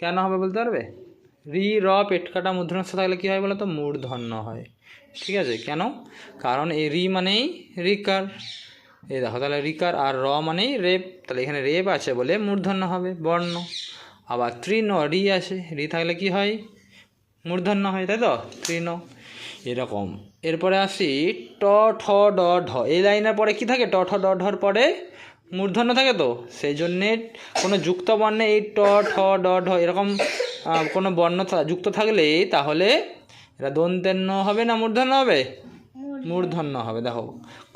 কেন হবে বলতে পারবে? রি, র, পেট কাটা থাকলে কী হয় বলো তো মূর্ধন্য হয়। ঠিক আছে? কেন? কারণ এই রি মানেই রিকার। এই দেখো, তাহলে রিকার আর র মানেই রেপ। তাহলে এখানে রেপ আছে বলে মূর্ধন্য হবে, বর্ণ। আবার তৃণ, রি আছে। রি থাকলে কি হয়? মূর্ধন্য হয়, তাই তো? তৃণ। এরকম। এরপরে আসি ট, ঠ, ড, ঢ। এই লাইনের পরে কি থাকে? ট, ঠ, ড, ঢর পরে মূর্ধন্য থাকে তো? সেই জন্যে কোনো যুক্ত বর্ণে এই ট ঠ ড ঢ এরকম কোনো বর্ণ যুক্ত থাকলে তাহলে এটা দন্তেন্ন হবে না মূর্ধন্য হবে? মূর্ধন্য। হবে দেখো।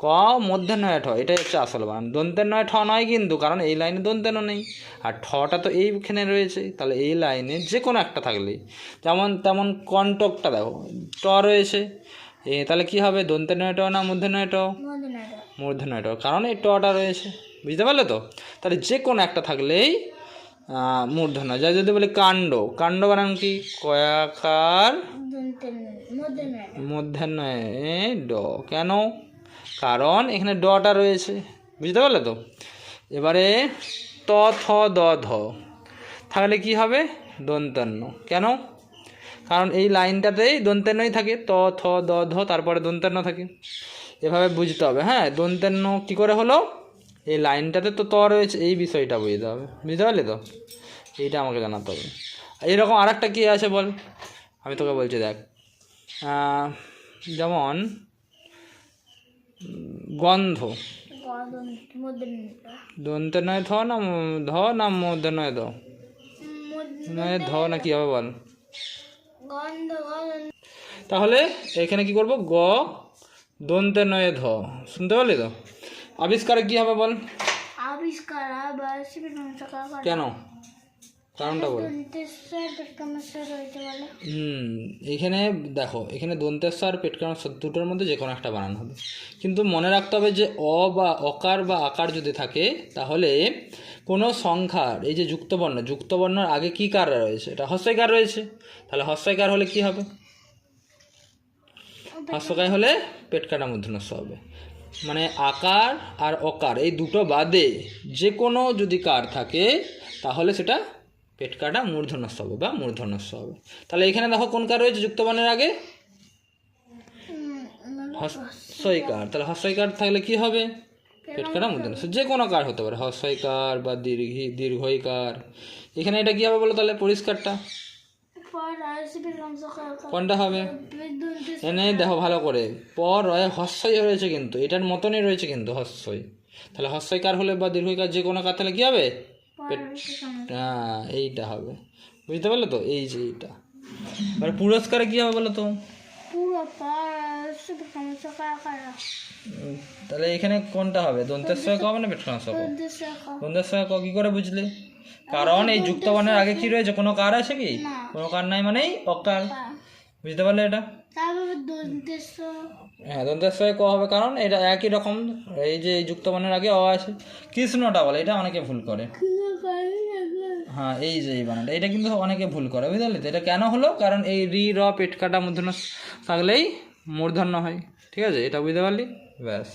ক মধ্যাহ্ন হয় ঠ এটাই হচ্ছে আসল বানান দন্তের নয় ঠ নয় কিন্তু কারণ এই লাইনে দন্তেন নেই। আর ঠটা তো এইখানে রয়েছে তাহলে এই লাইনে যে কোনো একটা থাকলেই যেমন তেমন কন্টকটা দেখো ট রয়েছে এ তাহলে কি হবে? দন্তের নয় ট না মধ্যে নয় ট? মূর্ধন্য ট। কারণ এই টটা রয়েছে। বুঝতে পারলে তো? তাহলে যে কোনো একটা থাকলেই মূর্ধন্য। যা যদি বলি কাণ্ড কাণ্ড বানান কি? কয়াকার ড। কেন? কারণ এখানে ডটা রয়েছে। বুঝতে পারলে তো? এবারে ত, থ, দ, ধ। থাকলে কি হবে? দন্তান্ন কেন? কারণ এই লাইনটাতেই দন্তান্নই থাকে। ত, থ, দ, ধ, তারপরে দন্তান্ন থাকে। এভাবে বুঝতে হবে। হ্যাঁ দন্তান্ন কী করে হলো? এই লাইনটাতে তো ত রয়েছে এই বিষয়টা বুঝতে হবে, বুঝতে পারলি তো? এইটা আমাকে জানাতে হবে। এইরকম আর একটা কী আছে বল? আমি তোকে বলছি দেখ যেমন গন্ধ। দন্তে নয় ধ না ধ না মধ্যে নয় ধ নয় ধ না কি হবে বল? তাহলে এখানে কি করব? গ, দন্তে নয় ধ। শুনতে পারলি তো? আবিষ্কারে কি হবে বল? আবিষ্কার কেন? কারণটা বল। হুম এখানে দেখো এখানে দন্তেশ্বর পেটকানো দুটোর মধ্যে যে কোনো একটা বানানো হবে। কিন্তু মনে রাখতে হবে যে অ বা অকার বা আকার যদি থাকে তাহলে কোনো সংখ্যার এই যে যুক্তবর্ণ যুক্তবর্ণের আগে কী কার রয়েছে? এটা হস্যইকার রয়েছে। তাহলে হস্যইকার হলে কি হবে? হস্যকার হলে পেট কাটা মূর্ধন্যস্ব হবে। মানে আকার আর অকার, এই দুটো বাদে যে কোনো যদি কার থাকে, তাহলে সেটা পেট কাটা মূর্ধন্যস্ব হবে বা মূর্ধন্যস্ব হবে তাহলে এখানে দেখো কোন কার রয়েছে যুক্তবর্ণের আগে? হস্যইকার। তাহলে হস্যইকার থাকলে কি হবে? পেট কাটা মূর্ধন্যস্ব যে কোনো কার হতে পারে, হস্যইকার বা দীর্ঘি, দীর্ঘইকার। এখানে এটা কি হবে বলো তাহলে পরিষ্কারটা পর আর শিবির সংস্কার কোনটা হবে? এনে দেখো ভালো করে। পর রয়ে হস্যই রয়েছে কিন্তু এটার মতনই রয়েছে কিন্তু হস্যই তাহলে হস্যইকার হলে বা দীর্ঘইকার যে কোনো কার তাহলে কী হবে? হ্যাঁ এইটা হবে। বুঝতে পারলে তো? এই যে এইটা। এবার পুরস্কারে কী হবে বলো তো? করা তাহলে এখানে কোনটা হবে? দন্তের সঙ্গে ক হবে না পেটখানার সঙ্গে দন্তের ক কী করে বুঝলে? কারণ এই যুক্তবর্ণের আগে কি রয়েছে? কোনো কার আছে কি? কোনো কার নাই মানেই অকার বুঝতে পারলে এটা? হ্যাঁ সঙ্গে ক হবে? কারণ এটা একই রকম এই যে এই যুক্তবর্ণের আগে অ আছে। কৃষ্ণটা বলে এটা অনেকে ভুল করে। হ্যাঁ এই যে এই বানানটা এটা কিন্তু অনেকে ভুল করে বুঝলি তো? এটা কেন হলো? কারণ এই রি র পেট কাটা মূর্ধন্য থাকলেই মূর্ধন্য হয়। ঠিক আছে? এটা বুঝতে পারলি? ব্যাস।